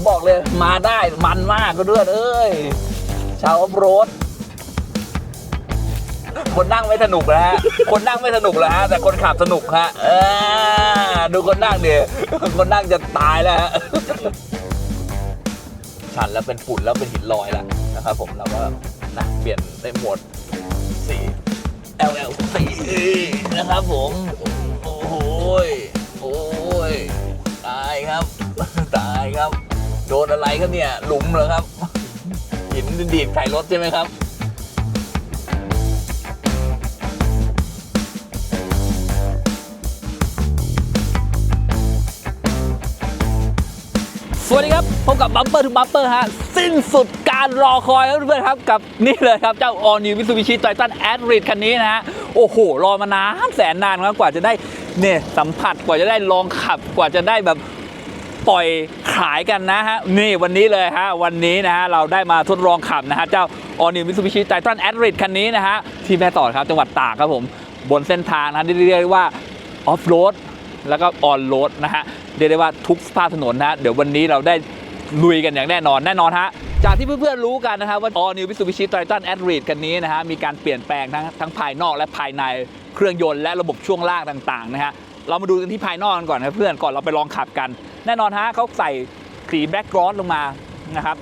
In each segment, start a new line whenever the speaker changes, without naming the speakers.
ผมบอกเลยมาได้มันมากก็เดือนเอ้ย ชาวออฟโรดคนนั่งไม่สนุกแล้วฮะ คนนั่งไม่สนุกแล้วฮะ แต่คนขับสนุกฮะเออดูคนนั่งเดียคนนั่งจะตายแล้วฮะ ชันแล้วเป็นฝุ่นแล้วเป็นหินลอยแล้วนะครับผมเราก็นะเปลี่ยนได้หมดสี่ LL สี่นะครับผม โอ้โหยโอ้ยตายครับ ตายครับ โดนอะไรครับเนี่ย หลุมเหรอครับ หินดีดไข่รถใช่ไหมครับสวัสดีครับ พบกับบัมเปอร์ทูบัมเปอร์ฮะ สิ้นสุดการรอคอยครับเพื่อนครับ กับนี่เลยครับ เจ้า All New Mitsubishi Triton a d r i d คันนี้นะฮะ โอ้โห รอมานานแสนนานครับกว่าจะได้เนี่ยสัมผัสกว่าจะได้ลองขับกว่าจะได้แบบ ปล่อยขายกันนะฮะ นี่วันนี้เลยฮะ วันนี้นะฮะ เราได้มาทดลองขับนะฮะ เจ้า All New Mitsubishi Triton a d r i d คันนี้นะฮะ ที่แม่สอดครับจังหวัดตากครับผม บนเส้นทางนะที่เรียกว่าออฟโรดแล้วก็ออนโรดนะฮะเรียกได้ว่าทุกสภาพถนนนะฮะเดี๋ยววันนี้เราได้ลุยกันอย่างแน่นอนแน่นอนฮะจากที่เพื่อนๆรู้กันนะครับว่า All New Mitsubishi Triton a d r i d คันนี้นะฮะมีการเปลี่ยนแปลงทั้งทั้งภายนอกและภายในเครื่องยนต์และระบบช่วงล่างต่างๆนะฮะ เรามาดูกันที่ภายนอกกันก่อนนะเพื่อนก่อนเราไปลองขับกัน แน่นอนฮะเขาใส่สีแบ็กกรอนลงมานะครับ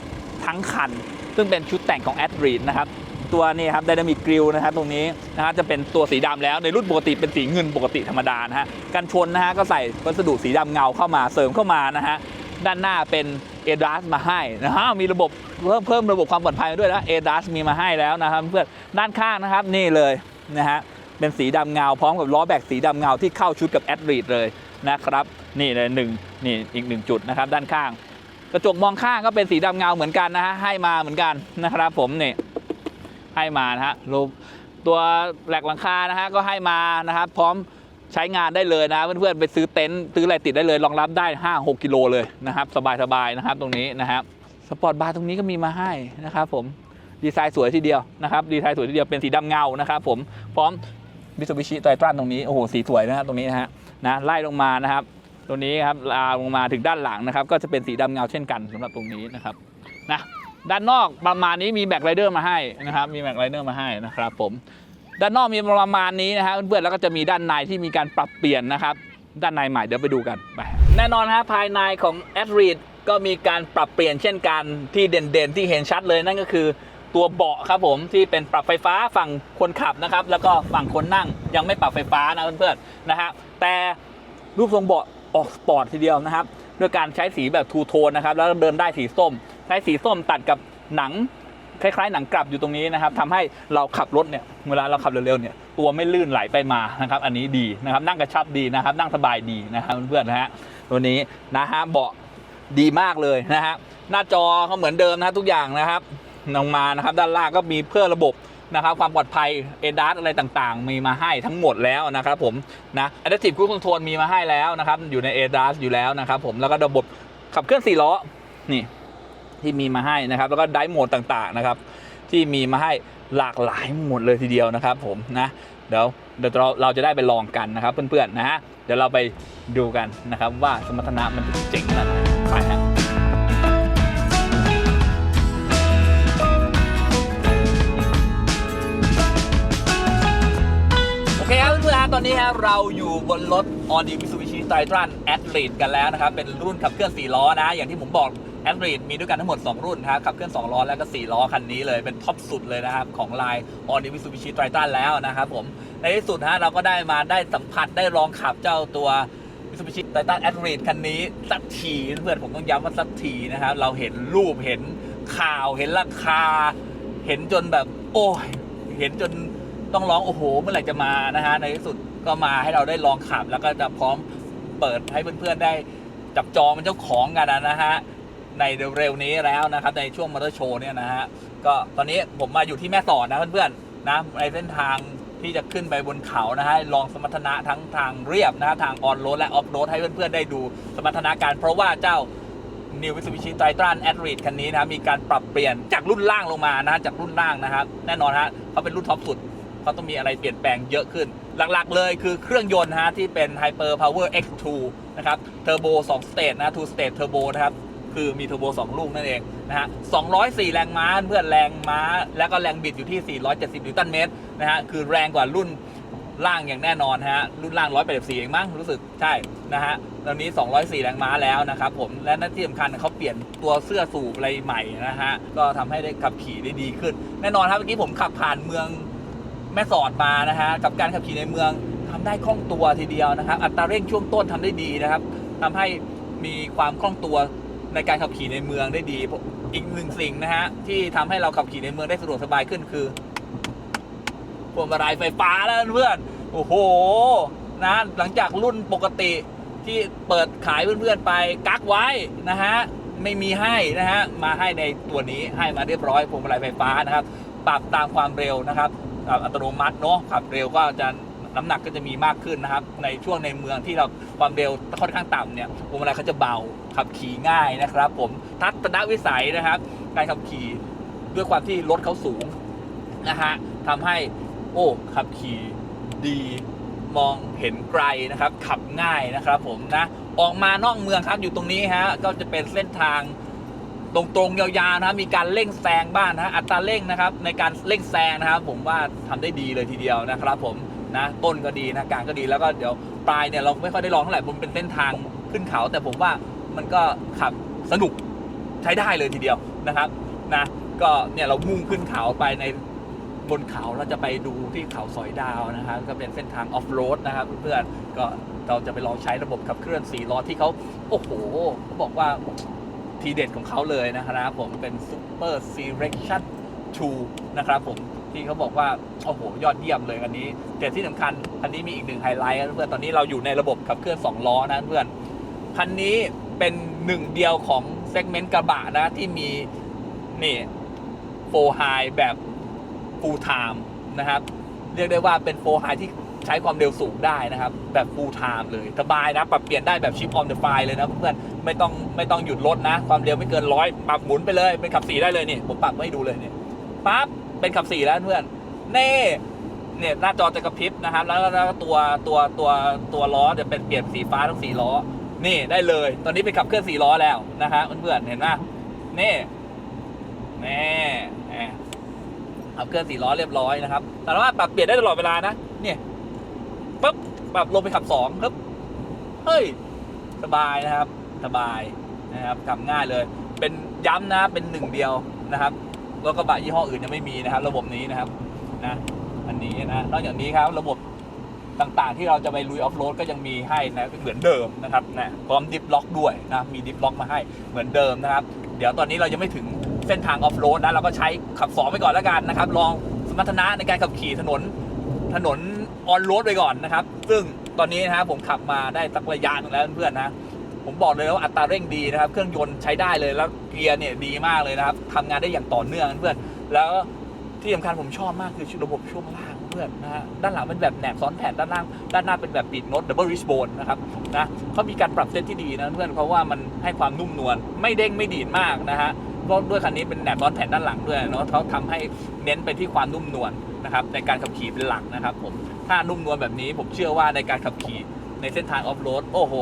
ทั้งคัน ซึ่งเป็นชุดแต่งของ a d r i d นะครับตัวนี้ครับไดนามิกกริลนะครับตรงนี้นะฮะจะเป็นตัวสีดำแล้วในรุ่นปกติเป็นสีเงินปกติธรรมดานะฮะกันชนนะฮะก็ใส่วัสดุสีดำเงาเข้ามาเสริมเข้ามานะฮะด้านหน้าเป็นเอด s มาให้นะฮะมีระบบเพิ่มเพิ่มระบบความปลอดภัยมาด้วยนะเอด s มีมาให้แล้วนะครับเพื่อนด้านข้างนะครับนี่เลยนะฮะ เป็นสีดำเงาพร้อมกับล้อแบกสีดำเงาที่เข้าชุดกับแอดรีดเลยนะครับนี่เลยหนึ่งนี่อีกหนึ่งจุดนะครับด้านข้าง กระจกมองข้างก็เป็นสีดำเงาเหมือนกันนะฮะให้มาเหมือนกันนะครับผมนี่ให้มานะฮะรูปตัวแหลกหลังคานะฮะก็ให้มานะครับพร้อมใช้งานได้เลยนะเพื่อนๆไปซื้อเต็นท์ซื้ออะไรติดได้เลยรองรับได้ 5 6 กิโลเลยนะครับ สบายๆนะครับตรงนี้นะครับสปอร์ตบาร์ตรงนี้ก็มีมาให้นะครับผมดีไซน์สวยทีเดียวนะครับดีไซน์สวยทีเดียวเป็นสีดำเงานะครับผมพร้อม มิ t ูบิชิไตรตรันตรงนี้ โอ้โห สีสวยนะฮะตรงนี้นะฮะนะไล่ลงมานะครับตรงนี้ครับลาลงมาถึงด้านหลังนะครับ ก็จะเป็นสีดำเงาเช่นกันสำหรับตรงนี้นะครับนะด้านนอกประมาณนี้มีแบ็คไรเดอร์มาให้นะครับ มีแบ็คไรเดอร์มาให้นะครับผมด้านนอกมีประมาณนี้นะฮะเพื่อนๆแล้วก็จะมีด้านในที่มีการปรับเปลี่ยนนะครับ ด้านในใหม่เดี๋ยวไปดูกันไปแน่นอนฮะภายในของ a d r e d ก็มีการปรับเปลี่ยนเช่นกันที่เด่นๆ ที่เห็นชัดเลยนั่นก็คือ ตัวเบาะครับผมที่เป็นปรับไฟฟ้าฝั่งคนขับนะครับ แล้วก็ฝั่งคนนั่งยังไม่ปรับไฟฟ้านะเพื่อนๆนะฮะแต่รูปทรงเบาะออกสปอร์ตทีเดียวนะครับด้วยการใช้สีแบบทูโทนนะครับแล้วเดินได้สีส้มใช้สีส้มตัดกับหนังคล้ายๆหนังกลับอยู่ตรงนี้นะครับทำให้เราขับรถเนี่ยเวลาเราขับเร็วๆเนี่ยตัวไม่ลื่นไหลไปมานะครับ อันนี้ดีนะครับ นั่งกระชับดีนะครับ นั่งสบายดีนะครับเพื่อนๆนะฮะตัวนี้นะฮะเบาะดีมากเลยนะฮะหน้าจอเขาเหมือนเดิมนะทุกอย่างนะครับ ลงมานะครับ ด้านล่างก็มีเพื่อระบบนะครับความปลอดภัยเอดัสอะไรต่างๆ มีมาให้ทั้งหมดแล้วนะครับผมนะ Adaptive Cruise Control มีมาให้แล้วนะครับ อยู่ใน a d a s อยู่แล้วนะครับผมแล้วก็ระบบขับเคลื่อน4ล้อนี่ที่มีมาให้นะครับ แล้วก็ไดโหมดต่างๆนะครับ ที่มีมาให้หลากหลายหมดเลยทีเดียวนะครับ ผมนะเดี๋ยวเดี๋ยวเราเราจะได้ไปลองกันนะครับ เพื่อนๆนะฮะเดี๋ยวเราไปดูกันนะครับว่าสมรรถนะมันเจ๋งขนาดไหนไปฮะ ตอนนี้ฮะเราอยู่บนรถ All New Mitsubishi Triton Athlete กันแล้วนะครับ เป็นรุ่นขับเคลื่อน 4 ล้อนะ อย่างที่ผมบอก a d r i d มีด้วยกันทั้งหมด 2 รุ่นครับขับเคลื่อน 2 ล้อ แล้วก็ 4 ล้อ คันนี้เลยเป็นท็อปสุดเลยนะครับ ของลาย All New Mitsubishi Triton แล้วนะครับผม ในที่สุดฮะเราก็ได้มาได้สัมผัสได้ลองขับเจ้าตัว Mitsubishi Triton a d r i d คันนี้สักทีเพื่อนผมต้องย้ำว่าสักทีนะครับเราเห็นรูปเห็นข่าวเห็นราคา เห็นจนแบบ โอ้ยเห็นจน ต้องร้องโอ้โห เมื่อไหร่จะมานะฮะในที่สุดก็มาให้เราได้ลองขับ แล้วก็จะพร้อมเปิดให้เพื่อนๆได้จับจองเป็นเจ้าของกันนะฮะในเร็วๆนี้แล้วนะครับในช่วงมอเตอร์โชว์เนี่ยนะฮะก็ตอนนี้ผมมาอยู่ที่แม่สอดนะเพื่อนๆนะในเส้นทางที่จะขึ้นไปบนเขานะฮะลองสมรรถนะทั้งทางเรียบนะฮะทางออนโรดและออฟโรดให้เพื่อนๆได้ดูสมรรถนะการเพราะว่าเจ้า New Mitsubishi Triton a d r i d คันนี้นะมีการปรับเปลี่ยนจากรุ่นล่างลงมานะจากรุ่นล่างนะครับแน่นอนฮะเขาเป็นรุ่นท็อปสุด เขาต้องมีอะไรเปลี่ยนแปลงเยอะขึ้น หลักๆเลยคือเครื่องยนต์ฮะที่เป็น Hyper Power X2 นะครับเทอร์โบ2สเตจนะ2สเตจเทอร์โบนะครับคือมีเทอร์โบ2 ลูกนั่นเองนะฮะ 204 แรงม้าเพื่อนแรงม้า แล้วก็แรงบิดอยู่ที่ 470 นิวตันเมตรนะฮะ คือแรงกว่ารุ่นล่างอย่างแน่นอนฮะ รุ่นล่าง 184 เองมั้งรู้สึกใช่นะฮะ ตอนนี้ 204 แรงม้าแล้วนะครับผม และนั่นที่สำคัญเขาเปลี่ยนตัวเสื้อสูบอะไรใหม่นะฮะ ก็ทำให้ได้ขับขี่ได้ดีขึ้น แน่นอนครับเมื่อกี้ผมขับผ่านเมือง แม่สอดมานะฮะกับการขับขี่ในเมืองทำได้คล่องตัวทีเดียวนะครับ อัตราเร่งช่วงต้นทำได้ดีนะครับทำให้มีความคล่องตัวในการขับขี่ในเมืองได้ดี อีกหนึ่งสิ่งนะฮะที่ทำให้เราขับขี่ในเมืองได้สะดวกสบายขึ้นคือพวงมาลัยไฟฟ้าแล้วเพื่อนโอ้โหนะหลังจากรุ่นปกติที่เปิดขายเพื่อนๆไปกักไว้นะฮะไม่มีให้นะฮะมาให้ในตัวนี้ให้มาเรียบร้อยพวงมาลัยไฟฟ้านะครับ ปรับตามความเร็วนะครับ อัตโนมัติเนาะขับเร็วก็จะน้ำหนักก็จะมีมากขึ้นนะครับ ในช่วงในเมืองที่เราความเร็วค่อนข้างต่ำเนี่ยพวงมาลัยเขาจะเบาขับขี่ง่ายนะครับ ผมทัศนวิสัยนะครับ การขับขี่ด้วยความที่รถเขาสูงนะฮะทำให้โอ้ขับขี่ดีมองเห็นไกลนะครับ ขับง่ายนะครับ ผมนะออกมานอกเมืองครับอยู่ตรงนี้ฮะก็จะเป็นเส้นทาง ตรงๆยาวๆนะครับมีการเร่งแซงบ้างนะอัตราเร่งนะครับ ในการเร่งแซงนะครับ ผมว่าทำได้ดีเลยทีเดียวนะครับ ผมนะต้นก็ดีนะกลางก็ดีแล้วก็เดี๋ยวปลายเนี่ยเราไม่ค่อยได้ลองเท่าไหร่ผมเป็นเส้นทางขึ้นเขา แต่ผมว่ามันก็ขับสนุกใช้ได้เลยทีเดียวนะครับนะก็เนี่ยเรามุ่งขึ้นเขาไปในบนเขาเราจะไปดูที่เขาสอยดาวนะครับก็เป็นเส้นทางออฟโรดนะครับเพื่อนๆก็เราจะไปลองใช้ระบบขับเคลื่อน4ล้อที่เขาโอ้โหเขาบอกว่า ทีเด็ดของเขาเลยนะครับผมเป็น Super Selection 2 นะครับผมที่เขาบอกว่า โอ้โห ยอดเยี่ยมเลยอันนี้ แต่ที่สำคัญอันนี้มีอีกหนึ่งไฮไลท์นะเพื่อนตอนนี้เราอยู่ในระบบขับเคลื่อน 2 ล้อนะเพื่อน คันนี้เป็นหนึ่งเดียวของเซกเมนต์กระบะนะ ที่มี นี่โฟไฮแบบ full time นะครับ เรียกได้ว่าเป็นโฟไฮที่ ใช้ความเร็วสูงได้นะครับ แบบ full time เลยสบายนะ ปรับเปลี่ยนได้แบบชิป on the fly เลยนะเพื่อนไม่ต้องไม่ต้องหยุดรถนะ ความเร็วไม่เกินร้อยปรับหมุนไปเลยเป็นขับสีได้เลยนี่ผมปรับให้ดูเลยนี่ปั๊บเป็นขับสีแล้วเพื่อนเน่เนี่ยหน้าจอจะกระพริบนะครับ แล้วแล้วตัวตัวตัวตัวล้อจะเป็นเปลี่ยนสีฟ้าทั้งสีล้อ นี่ได้เลย ตอนนี้เป็นขับเคลื่อนสีล้อแล้วนะฮะเพื่อนๆเห็นไหมนี่แน่แน่ขับเคลื่อนสีล้อเรียบร้อยนะครับ แต่ว่าปรับเปลี่ยนได้ตลอดเวลานะ เนี่ย ปุ๊บปรับลงไปขับสองครับเฮ้ยสบายนะครับสบายนะครับขับง่ายเลย เป็นย้ำนะเป็นหนึ่งเดียวนะครับรถกระบะยี่ห้ออื่นยังไม่มีนะครับ ระบบนี้นะครับนะอันนี้นะนอกจากนี้ครับระบบต่างๆ ที่เราจะไปลุยออฟโรดก็ยังมีให้นะเหมือนเดิมนะครับนะพร้อมดิฟล็อกด้วยนะมีดิฟล็อกมาให้เหมือนเดิมนะครับ เดี๋ยวตอนนี้เรายังไม่ถึงเส้นทางออฟโรดนะเราก็ใช้ขับสองไปก่อนแล้วกันนะครับ ลองสมรรถนะในการขับขี่ถนนถนน ออนโรดไปก่อนนะครับ ซึ่งตอนนี้นะครับผมขับมาได้สักระยะหนึงแล้วเพื่อนๆนะผมบอกเลยว่าอัตราเร่งดีนะครับ เครื่องยนต์ใช้ได้เลยแล้วเกียร์เนี่ยดีมากเลยนะครับทำงานได้อย่างต่อเนื่องเพื่อนแล้วที่สำคัญผมชอบมากคือระบบช่วงล่างเพื่อนนะฮะด้านหลังเป็นแบบแหนบซ้อนแผ่นด้านล่าง ด้านหน้าเป็นแบบปีดโน้ตดับเบิลริชโบนนะครับนะเขามีการปรับเซตที่ดีนะเพื่อนเพราะว่ามันให้ความนุ่มนวลไม่เด้งไม่ดีดมากนะฮะก็ด้วยคันนี้เป็นแหนบซ้อนแผ่นด้านหลังด้วยเนาะเขาทำให้เน้นไปที่ความนุ่มนวล นะครับในการขับขี่เป็นหลักนะครับผมถ้านุ่มนวลแบบนี้ผมเชื่อว่าในการขับขี่ในเส้นทางออฟโรดโอ้โห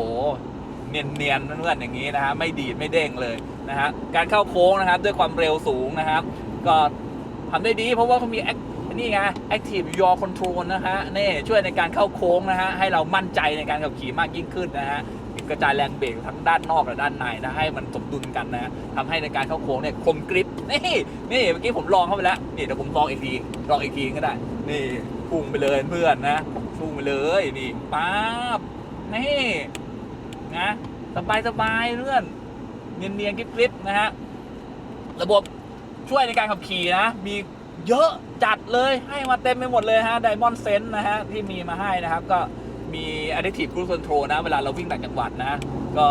เนียนๆเพื่อนๆอย่างนี้นะฮะไม่ดีดไม่เด้งเลยนะฮะการเข้าโค้งนะครับด้วยความเร็วสูงนะครับ ก็ทำได้ดีเพราะว่าเขามีนี่ไง active yaw control นะฮะนี่ช่วยในการเข้าโค้งนะฮะให้เรามั่นใจในการขับขี่มากยิ่งขึ้นนะฮะ กระจายแรงเบรกทั้งด้านนอกและด้านในนะให้มันสมดุลกันนะฮะทำให้ในการเข้าโค้งเนี่ยคมกริบนี่นี่เมื่อกี้ผมลองเข้าไปแล้วนี่เดี๋ยวผมลองอีกทีลองอีกทีก็ได้ นี่พุ่งไปเลยเพื่อนนะพุ่งไปเลยนี่ป๊าบนี่นะสบายสบายเพื่อนเนียนๆกริบๆนะฮะระบบช่วยในการขับขี่นะมีเยอะจัดเลยให้มาเต็มไปหมดเลยฮะ Diamond Sense นะฮะที่มีมาให้นะครับก็ มี Adaptive Cruise Control นะ เวลาเราวิ่งต่างจังหวัดนะ ก็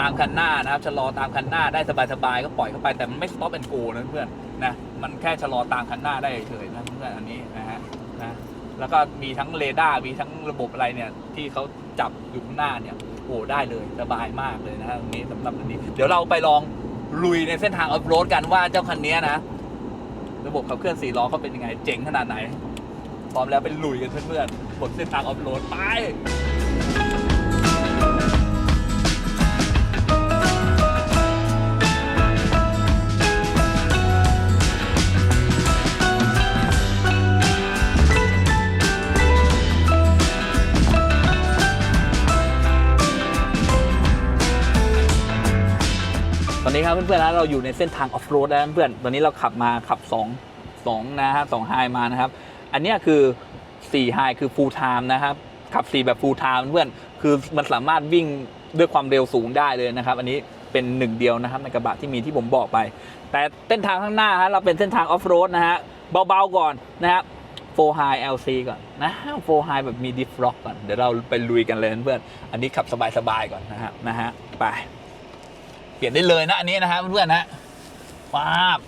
ตามคันหน้านะครับชะลอตามคันหน้าได้สบายๆก็ปล่อยเข้าไปแต่มันไม่ stop and go นะเพื่อนนะมันแค่ชะลอตามคันหน้าได้เฉยๆนะเพื่อนอันนี้นะฮะนะแล้วก็มีทั้งเรดาร์มีทั้งระบบอะไรเนี่ยที่เขาจับอยู่ข้างหน้าเนี่ยโอ้ได้เลยสบายมากเลยนะฮะตรงนี้สำหรับอันนี้ เดี๋ยวเราไปลองลุยในเส้นทางออฟโรดกันว่าเจ้าคันนี้นะ ระบบขับเคลื่อนสี่ล้อเขาเป็นยังไงเจ๋งขนาดไหนพร้อมแล้วไปลุยกันเพื่อนๆ นเส้นทางออฟโรดไป
ตอ
นนี้ครับเพื่อนๆแล้วเราอยู่ในเส้นทางออฟโรดแล้วเพื่อนตอนนี้เราขับมาขับ2 2นะฮะสองไฮมานะครับ อันนี้คือ 4ไฮคือ full time นะครับขับ 4 แบบ full time เพื่อนคือมันสามารถวิ่งด้วยความเร็วสูงได้เลยนะครับ อันนี้เป็นหนึ่งเดียวนะครับในกระบะที่มีที่ผมบอกไป แต่เส้นทางข้างหน้าฮะเราเป็นเส้นทางออฟโรดนะฮะเบาๆก่อนนะครับ4 high LC ก่อนนะ4 high แบบมีดิฟล็อกก่อน เดี๋ยวเราไปลุยกันเลยเพื่อน อันนี้ขับสบายๆก่อนนะฮะนะฮะไปเปลี่ยนได้เลยนะอันนี้นะฮะเพื่อนๆนะป้าบ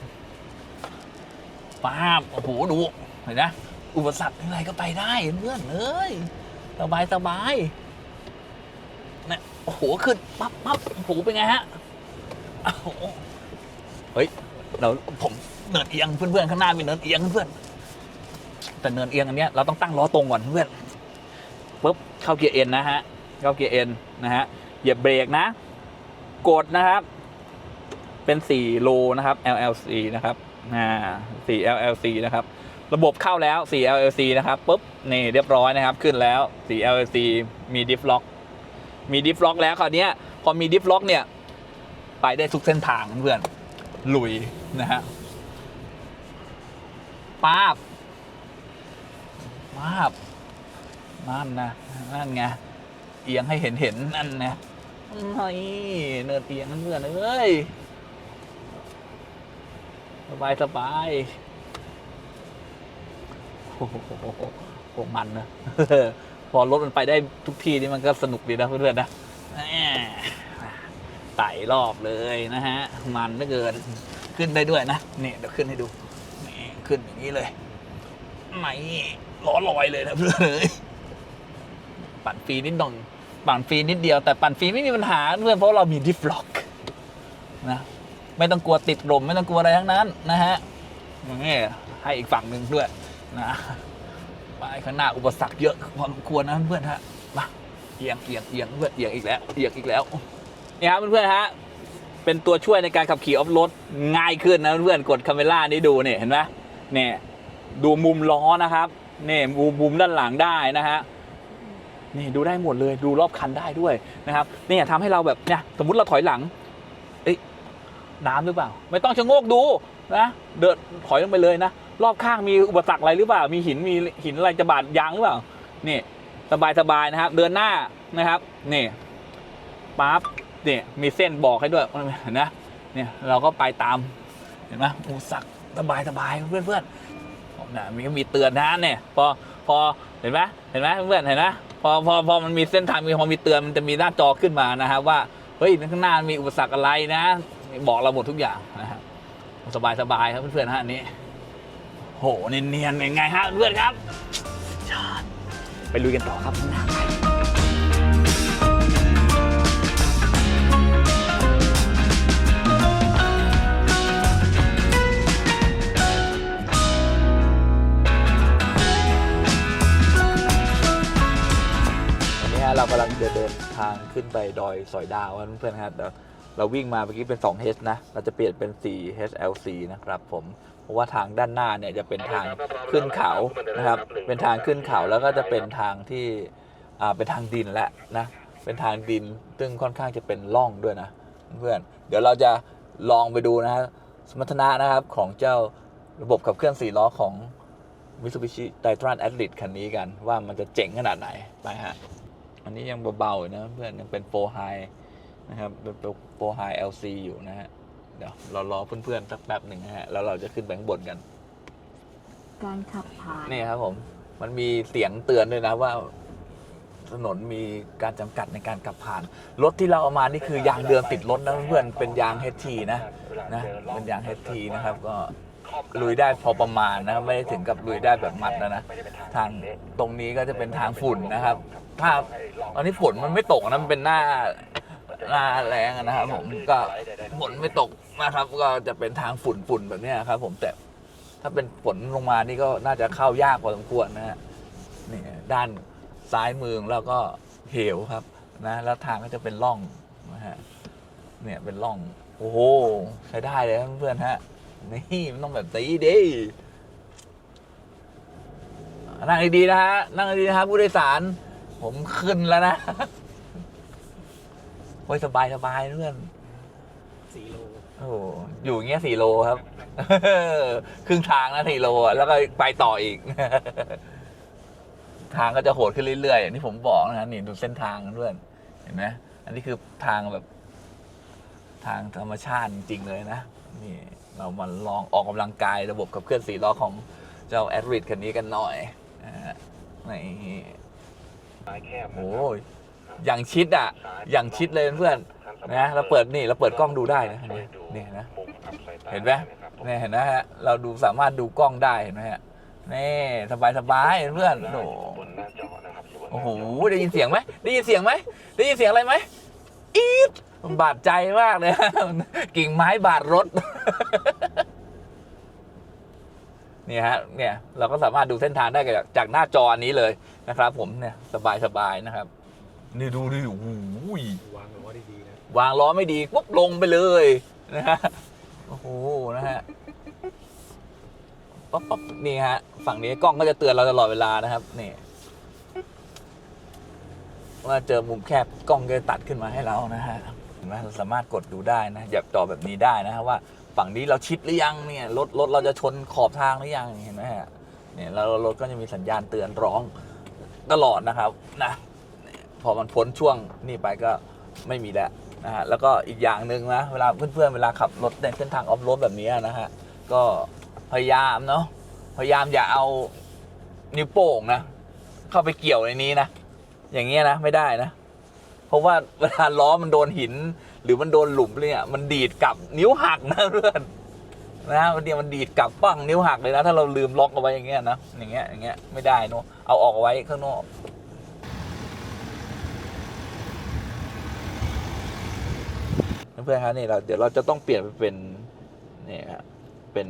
ป้าบโอ้โหดูเห็นนะ อุปสรรคอะไรก็ไปได้เพื่อนเอ้ยสบายสบายนะโอ้โหขึ้นปั๊บปั๊บโอ้โหเป็นไงฮะโอ้โหเฮ้ยเราผมเนินเอียงเพื่อนๆข้างหน้ามีเนินเอียงเพื่อนแต่เนินเอียงอันเนี้ยเราต้องตั้งล้อตรงก่อนเพื่อนปุ๊บเข้าเกียร์เอ็นนะฮะเข้าเกียร์เอ็นนะฮะเหยียบเบรกนะ กดนะครับ เป็น4โลนะครับ LLC นะครับอ่า4 LLC นะครับ ระบบเข้าแล้ว 4 LLC นะครับปุ๊บนี่เรียบร้อยนะครับ ขึ้นแล้ว 4 LLC มีดิฟล็อกมีดิฟล็อกแล้วคราวนี้พอมีดิฟล็อกเนี่ย ไปได้ทุกเส้นทางเพื่อนลุยนะฮะป้าบป้าบนั่นนะนั่นไงเอียงให้เห็นเห็นนั่นนะเฮ้ยเนินเอียงนั่นเพื่อนเอ้ยสบายสบาย โอ้โหโหมันนะพอรถมันไปได้ทุกที่นี่มันก็สนุกดีนะเพื่อนๆนะไต่รอบเลยนะฮะ มันเหลือเกินขึ้นได้ด้วยนะเนี่ยเดี๋ยวขึ้นให้ดูนี่ขึ้นอย่างนี้เลยไม่ล้อลอยเลยนะเพื่อนเอ้ยปั่นฟรีนิดหน่อยปั่นฟรีนิดเดียวแต่ปั่นฟรีไม่มีปัญหาเพื่อนเพราะเรามีดิฟล็อกนะไม่ต้องกลัวติดลมไม่ต้องกลัวอะไรทั้งนั้นนะฮะนี่ให้อีกฝั่งหนึ่งด้วย นะไปข้างหน้าอุปสรรคเยอะพอสมควรนะเพื่อนฮะมาเอียงเอียงเอียงเพื่อนเอียงอีกแล้วเอียงอีกแล้วนี่ครับเพื่อนๆฮะเป็นตัวช่วยในการขับขี่ออฟโรดง่ายขึ้นนะเพื่อนกดคาเมล่านี้ดูเนี่ยเห็นไหมเนี่ยดูมุมล้อนะครับเนี่ยมุมมุมด้านหลังได้นะฮะนี่ดูได้หมดเลยดูรอบคันได้ด้วยนะครับเนี่ยทำให้เราแบบเนี่ยสมมติเราถอยหลังเอ้ยน้ำหรือเปล่า ไม่ต้องชะโงกดูนะเดินถอยลงไปเลยนะ รอบข้างมีอุปสรรคอะไรหรือเปล่า มีหินมีหินอะไรจะบาดยางหรือเปล่า นี่สบายสบายๆนะครับ เดินหน้านะครับ นี่ปั๊บเนี่ยมีเส้นบอกให้ด้วยเห็นนะเนี่ยเราก็ไปตามเห็นไหมอุปสรรคสบายสบายเพื่อนเพื่อนนะมีก็มีเตือนนะเนี่ยพอพอเห็นไหมเห็นไหมเพื่อนเห็นไหมพอพอพอมันมีเส้นทางมีพอมีเตือนมันจะมีหน้าจอขึ้นมานะครับ ว่าเฮ้ยข้างหน้ามีอุปสรรคอะไรนะ บอกเราหมดทุกอย่างนะครับสบายสบายๆครับเพื่อนๆฮะอันนี้ โหเนียนๆยังไงฮะเพื่อนครับยอดไปลุยกันต่อครับข้างหน้าไปวันนี้ฮะเรากำลังจะเดินทางขึ้นไปดอยสอยดาวครับเพื่อนๆครับเดี๋ยวเราวิ่งมาเมื่อกี้เป็น 2H นะ เราจะเปลี่ยนเป็น 4HLC นะครับผม เพราะว่าทางด้านหน้าเนี่ยจะเป็นทางขึ้นเขานะครับ เป็นทางขึ้นเขาแล้วก็จะเป็นทางที่อ่าเป็นทางดินแหละนะเป็นทางดินซึ่งค่อนข้างจะเป็นร่องด้วยนะเพื่อนเดี๋ยวเราจะลองไปดูนะฮะสมรรถนะนะครับของเจ้าระบบขับเคลื่อนสี่ล้อของ Mitsubishi Titan Atlas คันนี้กัน ว่ามันจะเจ๋งขนาดไหนไปฮะอันนี้ยังเบาๆนะเพื่อนยังเป็น4 High นะครับเป็น4 High LC อยู่นะฮะ เดี๋ยวเรารอเพื่อนๆสักแป๊บหนึ่งนะฮะแล้วเราจะขึ้นไปข้างบนกัน
การขับผ่าน
นี่ครับผม มันมีเสียงเตือนด้วยนะว่า ถนนมีการจำกัดในการขับผ่าน รถที่เราเอามานี่คือยางเดือนติดรถนะเพื่อนๆเป็นยาง HT นะนะเป็นยาง HT นะครับ ก็ลุยได้พอประมาณนะครับไม่ได้ถึงกับลุยได้แบบมัดนะนะทางตรงนี้ก็จะเป็นทางฝุ่นนะครับ ถ้าตอนนี้ฝนมันไม่ตกนะมันเป็นหน้า หน้าแรงนะครับผมก็ฝนไม่ตกนะครับก็จะเป็นทางฝุ่นฝุ่นแบบนี้ครับ ผมแต่ถ้าเป็นฝนลงมานี่ก็น่าจะเข้ายากพอสมควรนะฮะนี่ด้านซ้ายมือของเราก็เหวครับนะแล้วทางก็จะเป็นร่องนะฮะเนี่ยเป็นร่องโอ้โหใช้ได้เลยเพื่อนฮะนี่มันต้องแบบนี้ดินั่งดีๆนะฮะนั่งดีๆนะครับผู้โดยสาร ผมขึ้นแล้วนะ โอ้ยสบายสบายๆเพื่อน
สี่โล
โอ้โหอยู่อย่างเงี้ยสี่โลครับ ครึ่งทางนะสี่โลอะแล้วก็ไปต่ออีก ทางก็จะโหดขึ้นเรื่อยๆอย่างที่ผมบอกนะฮะนี่ดูเส้นทางเพื่อนเห็นไหมอันนี้คือทางแบบ ทางธรรมชาติจริงๆเลยนะนี่เรามาลองออกกำลังกายระบบขับเคลื่อนสี่ล้อของเจ้าแอดริดคันนี้กันหน่อยนะฮะนี่
ซ้ายแคบนะ
โอ้
ครับ
ย อย่างชิดอะ อย่างชิดเลยเพื่อนนะเราเปิดนี่เราเปิดกล้องดูได้นะนี่นี่นะเห็นไหมเนี่ยเห็นนะฮะเราดูสามารถดูกล้องได้เห็นไหมฮะนี่สบายสบายๆเพื่อนโอ้โหโอ้โหได้ยินเสียงไหมได้ยินเสียงไหมได้ยินเสียงอะไรไหมอีดบาดใจมากเลยกิ่งไม้บาดรถนี่ฮะเนี่ยเราก็สามารถดูเส้นทางได้จากจากหน้าจออันนี้เลยนะครับ ผมเนี่ยสบายสบายนะครับ นี่ดูดิโอ้โห
วางล้อดีๆนะ
วางล้อไม่ดีปุ๊บลงไปเลยนะฮะโอ้โหนะฮะป๊อปป๊อปนี่ฮะฝั่งนี้กล้องก็จะเตือนเราตลอดเวลานะครับนี่ว่าเจอมุมแคบกล้องก็จะตัดขึ้นมาให้เรานะฮะเห็นไหมเราสามารถกดดูได้นะหยับจอแบบนี้ได้นะฮะว่าฝั่งนี้เราชิดหรือยังเนี่ยรถรถเราจะชนขอบทางหรือยังเห็นไหมฮะเนี่ยแล้วรถก็จะมีสัญญาณเตือนร้องตลอดนะครับนะเนี่ย พอมันพ้นช่วงนี่ไปก็ไม่มีแล้วนะฮะแล้วก็อีกอย่างหนึ่งนะเวลาเพื่อนๆเวลาขับรถในเส้นทางออฟโรดแบบนี้นะฮะก็พยายามเนาะพยายามอย่าเอานิ้วโป้งนะเข้าไปเกี่ยวในนี้นะอย่างเงี้ยนะไม่ได้นะ เพราะว่าเวลาล้อมันโดนหิน หรือมันโดนหลุมเนี่ยมันดีดกลับนิ้วหักนะเพื่อนนะมันเดียวมันดีดกลับปั้งนิ้วหักเลยนะถ้าเราลืมล็อกเอาไว้อย่างเงี้ยนะอย่างเงี้ยอย่างเงี้ยไม่ได้เนอะเอาออกเอาไว้ข้างนอก เพื่อนๆครับนี่เราเดี๋ยวเราจะต้องเปลี่ยนไปเป็นนี่ครับเป็น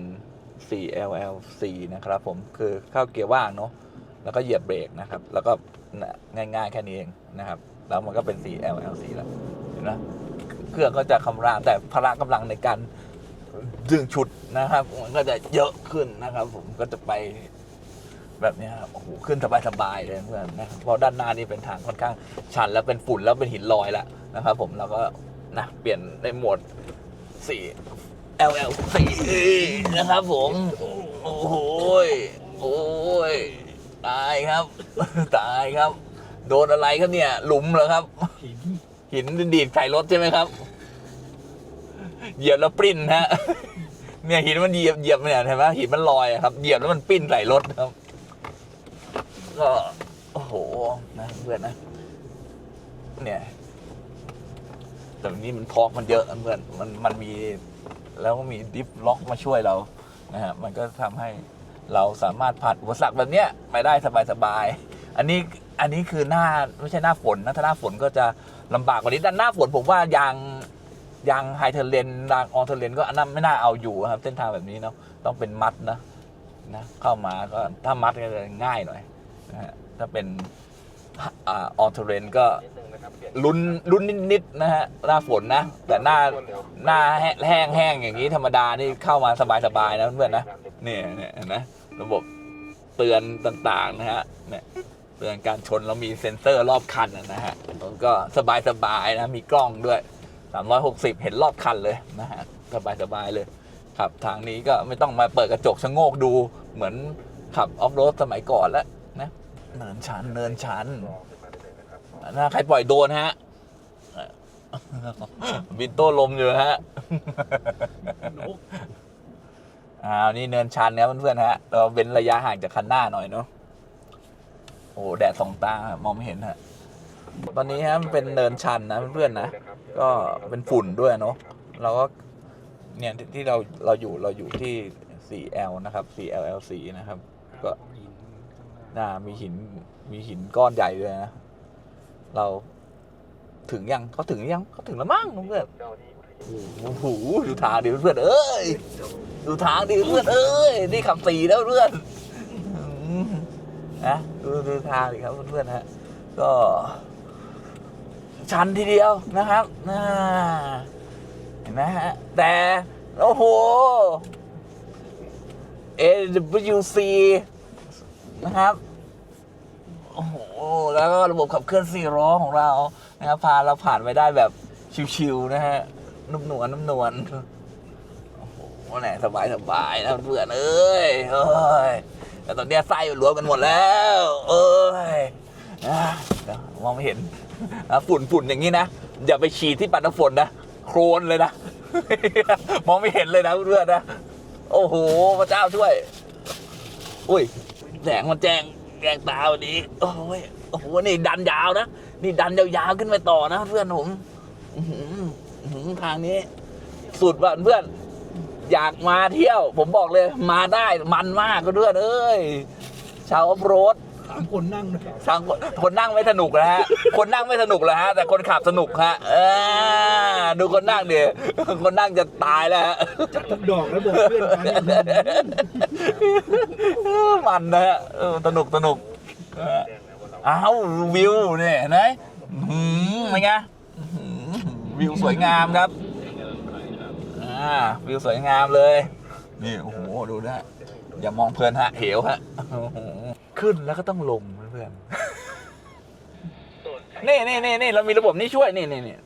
4LLC นะครับ ผมคือเข้าเกียร์ว่างเนาะแล้วก็เหยียบเบรกนะครับ แล้วก็ง่ายๆแค่นี้เองนะครับ แล้วมันก็เป็น 4LLC แล้วเห็นไหมเครื่องก็จะคำรามแต่พละกำลังในการดึงชุดนะครับ มันก็จะเยอะขึ้นนะครับ ผมก็จะไปแบบนี้ครับโอ้โหขึ้นสบายๆเลยเพื่อนนะเพราะด้านหน้านี่เป็นทางค่อนข้างชันแล้วเป็นฝุ่นแล้วเป็นหินลอยแล้วนะครับ ผมแล้วก็ นะเปลี่ยนในโหมด 4 LL4 นะครับผม โอ้โหโอ้ยตายครับ ตายครับ โดนอะไรครับเนี่ย หลุมเหรอครับ
หิน
หินดีดใส่รถใช่ไหมครับเหยียบแล้วปริ้นฮะเนี่ยหินมันเหยียบเหยียบเนี่ยเห็นไหมหินมันลอยครับเหยียบแล้วมันปริ้นใส่รถครับ ก็โอ้โหนะเพื่อนนะ เนี่ย แต่นนี้มันทอกมันเยอะนะเพื่อนมันมันมีแล้วก็มีดิฟล็อกมาช่วยเรานะฮะมันก็ทำให้เราสามารถผ่านอุปสรรคแบบเนี้ยไปได้สบายๆอันนี้อันนี้คือหน้าไม่ใช่หน้าฝนนะถ้าหน้าฝนก็จะลำบากกว่านี้แต่หน้าฝนผมว่ายางยางไฮเทอร์เลนยางออเทอร์เลนก็อันนั้นไม่น่าเอาอยู่ครับ เส้นทางแบบนี้เนาะต้องเป็นมัดนะนะเข้ามาก็ถ้ามัดก็จะง่ายหน่อยนะฮะถ้าเป็น อออเทอร์เลนก็
ลุ้น
ลุ้นนิดๆนะฮะหน้าฝนนะ แต่หน้าหน้าแห้งแห้งอย่างนี้ธรรมดานี่เข้ามาสบายๆนะเพื่อนๆนะเนี่ยเนี่ยนไหมระบบเตือนต่างๆนะฮะเนี่ยเตือนการชนแล้วมีเซ็นเซอร์รอบคันนะฮะก็สบายๆนะมีกล้องด้วย 360 เห็นรอบคันเลยนะฮะสบายๆเลยครับทางนี้ก็ไม่ต้องมาเปิดกระจกชะโงกดูเหมือนขับออฟโรดสมัยก่อนแล้วนะ เนินชันเนินชัน
รอขึ้นมา
ใครปล่อยโดนฮะบินโต้ลมอยู่ฮะอ้าวนี่เนินชันนะเพื่อนๆฮะเราเป็นระยะห่างจากคันหน้าหน่อยเนาะโอ้แดดสองตามองไม่เห็นฮะตอนนี้ฮะมันเป็นเนินชันนะเพื่อนๆนะก็เป็นฝุ่นด้วยเนาะเราก็เนี่ยที่เราเราอยู่เราอยู่ที่ 4L นะครับ 4LLC นะครับ ก็
นข้างหน้า
น่ามีหินมีหินก้อนใหญ่ด้วยนะ เราถึงยังเขาถึงยังเขาถึงแล้วมั้งเพื่อน
เจ้าที่อุทยาน
โอ้โหดูทางดิเพื่อนเอ้ยดูทางดิเพื่อนเอ้ยนี่ขับสี่แล้วเพื่อนนะดูดูทางดิครับเพื่อนๆฮะก็ชันทีเดียวนะครับน่าเห็นไหมฮะ แต่ โอ้โห AWC นะครับ โอ้โห แล้วก็ระบบขับเคลื่อนสี่ล้อของเรานะครับพาเราผ่านไปได้แบบชิวๆนะฮะนุ่มนวลนุ่มนวลโอ้โหแหละสบายสบายนะเพื่อนเอ้ยเอ้ยแต่ตอนนี้ไส้รวมกันหมดแล้ว เอ้ยอะมองไม่เห็นอะฝุ่นฝุ่นอย่างนี้นะอย่าไปฉีดที่ปัดน้ำฝนนะโครนเลยนะมองไม่เห็นเลยนะเพื่อนนะโอ้โหพระเจ้าช่วย อุ้ยแสงมันแจง แจงตาวันนี้โอ้ยโอ้โหนี่ดันยาวนะนี่ดันยาวๆขึ้นไปต่อนะเพื่อนผมอื้อหืออื้อหือทางนี้ สุดว่ะเพื่อน อยากมาเที่ยว ผมบอกเลย มาได้มันมากก็เพื่อนเอ้ยชาวออฟโรด
สามคนนั่งด้วย
ทางคนคนนั่งไม่สนุกนะฮะ คนนั่งไม่สนุกเลยฮะ แต่คนขับสนุกฮะเออดูคนนั่งเดี๋ยวคนนั่งจะตายแล้วฮะ
จับทุกดอกแล้วบอกเพื่อนกัน
มันนะฮะเออสนุกสนุกเอออ้าววิวเนี่ยเห็นไหมหืมเป็นไงหือวิวสวยงามครับอ่าวิวสวยงามเลย นี่โอ้โหดูนะฮะอย่ามองเพลินฮะเหวฮะโอ้โหขึ้นแล้วก็ต้องลงเพื่อนๆนี่นี่นี่นี่เรามีระบบนี้ช่วยนี่นี่นี่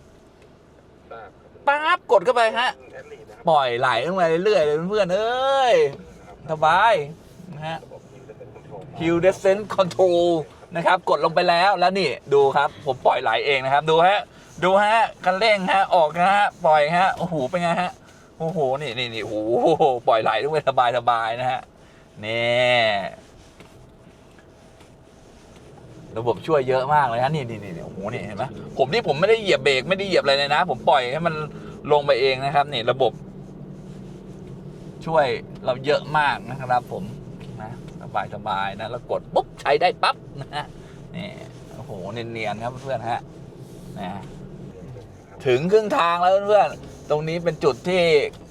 ปั๊บกดเข้าไปฮะ ปล่อยไหลลงมาเรื่อยๆเลยเพื่อนๆเอ้ย สบายนะฮะ Hill Descent Control นะครับ กดลงไปแล้วแล้วนี่ดูครับ ผมปล่อยไหลเองนะครับ ดูฮะ ดูฮะคันเร่งฮะ ออกนะฮะ ปล่อยฮะ โอ้โห เป็นไงฮะ โอ้โห นี่นี่นี่โอ้โห ปล่อยไหลลงไปสบายสบายนะฮะ นี่ระบบช่วยเยอะมากเลยฮะนี่นี่นี่โอ้โหนี่เห็นไหมผมที่ผมไม่ได้เหยียบเบรกไม่ได้เหยียบอะไรเลยนะ ผมปล่อยให้มันลงไปเองนะครับ นี่ระบบ ช่วยเราเยอะมากนะครับผมนะสบายสบายๆนะแล้วกดปุ๊บใช้ได้ปั๊บนะฮะนี่โอ้โหเนียนๆครับเพื่อนฮะนะถึงครึ่งทางแล้วเพื่อนตรงนี้เป็นจุดที่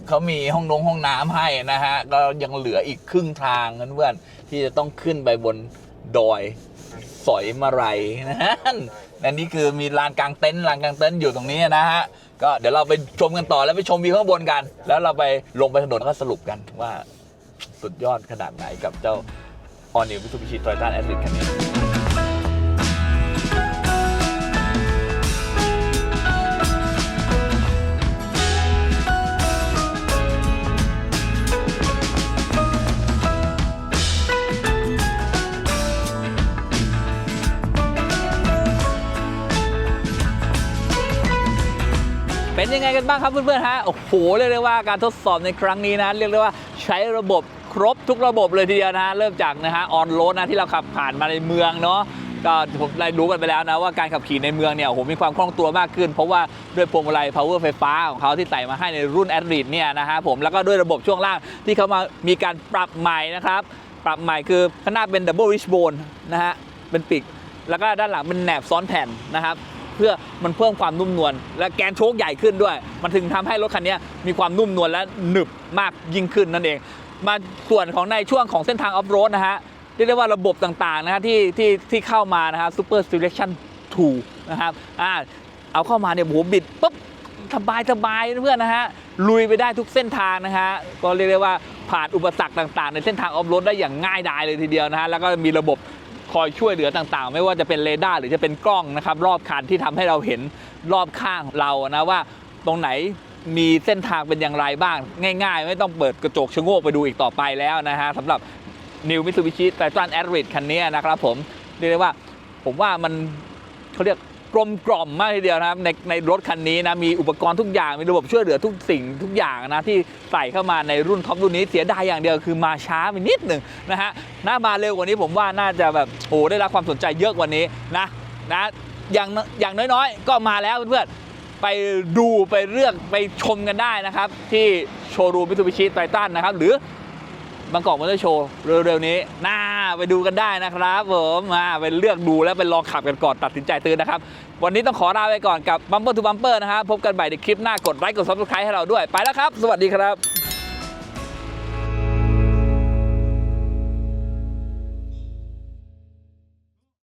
เขามีห้องนงห้องน้ำให้นะฮะก็ยังเหลืออีกครึ่งทางเพื่อนที่จะต้องขึ้นไปบนดอยสอยมาไรนะฮะอันนี้คือมีลานกลางเต็นท์ลานกลางเต็นท์อยู่ตรงนี้นะฮะ ก็เดี๋ยวเราไปชมกันต่อแล้วไปชมวิวข้างบนกัน แล้วเราไปลงไปถนนก็สรุปกันว่าสุดยอดขนาดไหนกับเจ้า All New Mitsubishi Triton a t l e t คันนี้ เป็นยังไงกันบ้างครับเพื่อนๆฮะโอ้โหเรียกได้ว่าการทดสอบในครั้งนี้นะเรียกได้ว่าใช้ระบบครบทุกระบบเลยทีเดียวนะฮะเริ่มจากนะฮะออนโรดนะที่เราขับผ่านมาในเมืองเนาะก็ผมได้รู้กันไปแล้วนะว่าการขับขี่ในเมืองเนี่ยโอ้โหมีความคล่องตัวมากขึ้น เพราะว่าด้วยพวงมาลัย power ไฟฟ้าของเขาที่ใส่มาให้ในรุ่น a d r i d เนี่ยนะฮะผมแล้วก็ด้วยระบบช่วงล่างที่เขามามีการปรับใหม่นะครับปรับใหม่คือข้างหน้าเป็น double wishbone นะฮะเป็นปีกแล้วก็ด้านหลังเป็นแหนบซ้อนแผ่นนะครับ เพื่อมันเพิ่มความนุ่มนวลและแกนโชคใหญ่ขึ้นด้วย มันถึงทำให้รถคันนี้มีความนุ่มนวลและหนึบมากยิ่งขึ้นนั่นเอง มาส่วนของในช่วงของเส้นทางออฟโรดนะฮะเรียกได้ว่าระบบต่างๆนะฮะที่ที่ที่เข้ามานะฮะ Super Selection 2นะครับอ่าเอาเข้ามาเนี่ยโหบิดปุ๊บสบายสบายเพื่อนนะฮะลุยไปได้ทุกเส้นทางนะฮะก็เรียกได้ว่าผ่านอุปสรรคต่างๆ ในเส้นทางออฟโรดได้อย่างง่ายดายเลยทีเดียวนะฮะแล้วก็มีระบบ คอยช่วยเหลือต่างๆ ไม่ว่าจะเป็นเรดาร์หรือจะเป็นกล้องนะครับรอบคันที่ทำให้เราเห็นรอบข้างเรานะว่าตรงไหนมีเส้นทางเป็นอย่างไรบ้าง ง่าย ๆ ไม่ต้องเปิดกระจกชะโงกไปดูอีกต่อไปแล้วนะฮะสำหรับ New Mitsubishi Triton a d r i d คันนี้นะครับผมเรียกได้ว่าผมว่ามันเขาเรียก กลมกล่อมมากทีเดียวนะครับในในรถคันนี้นะมีอุปกรณ์ทุกอย่างมีระบบช่วยเหลือทุกสิ่งทุกอย่างนะที่ใส่เข้ามาในรุ่นท็อปรุ่นนี้เสียดายอย่างเดียวคือมาช้าไปนิดหนึ่งนะฮะน่ามาเร็วกว่านี้ผมว่าน่าจะแบบโอ้ได้รับความสนใจเยอะกว่านี้นะนะอย่างอย่างน้อยๆ ก็มาแล้วเพื่อนๆไปดูไปเลือกไปชมกันได้นะครับ ที่โชว์รูมมิ t ซูบิชิไททันนะครับ หรือ บางกอกมอเตอร์โชว์เร็วๆนี้น่าไปดูกันได้นะครับผมมาไปเลือกดูแล้วไปลองขับกันก่อนตัดสินใจซื้อนะครับ วันนี้ต้องขอลาไปก่อนกับบัมเปอร์ทูบัมเปอร์นะครับพบกันใหม่ในคลิปหน้ากดไลค์กดซับสไครต์ให้เราด้วยไปแล้วครับ สวัสดีครับ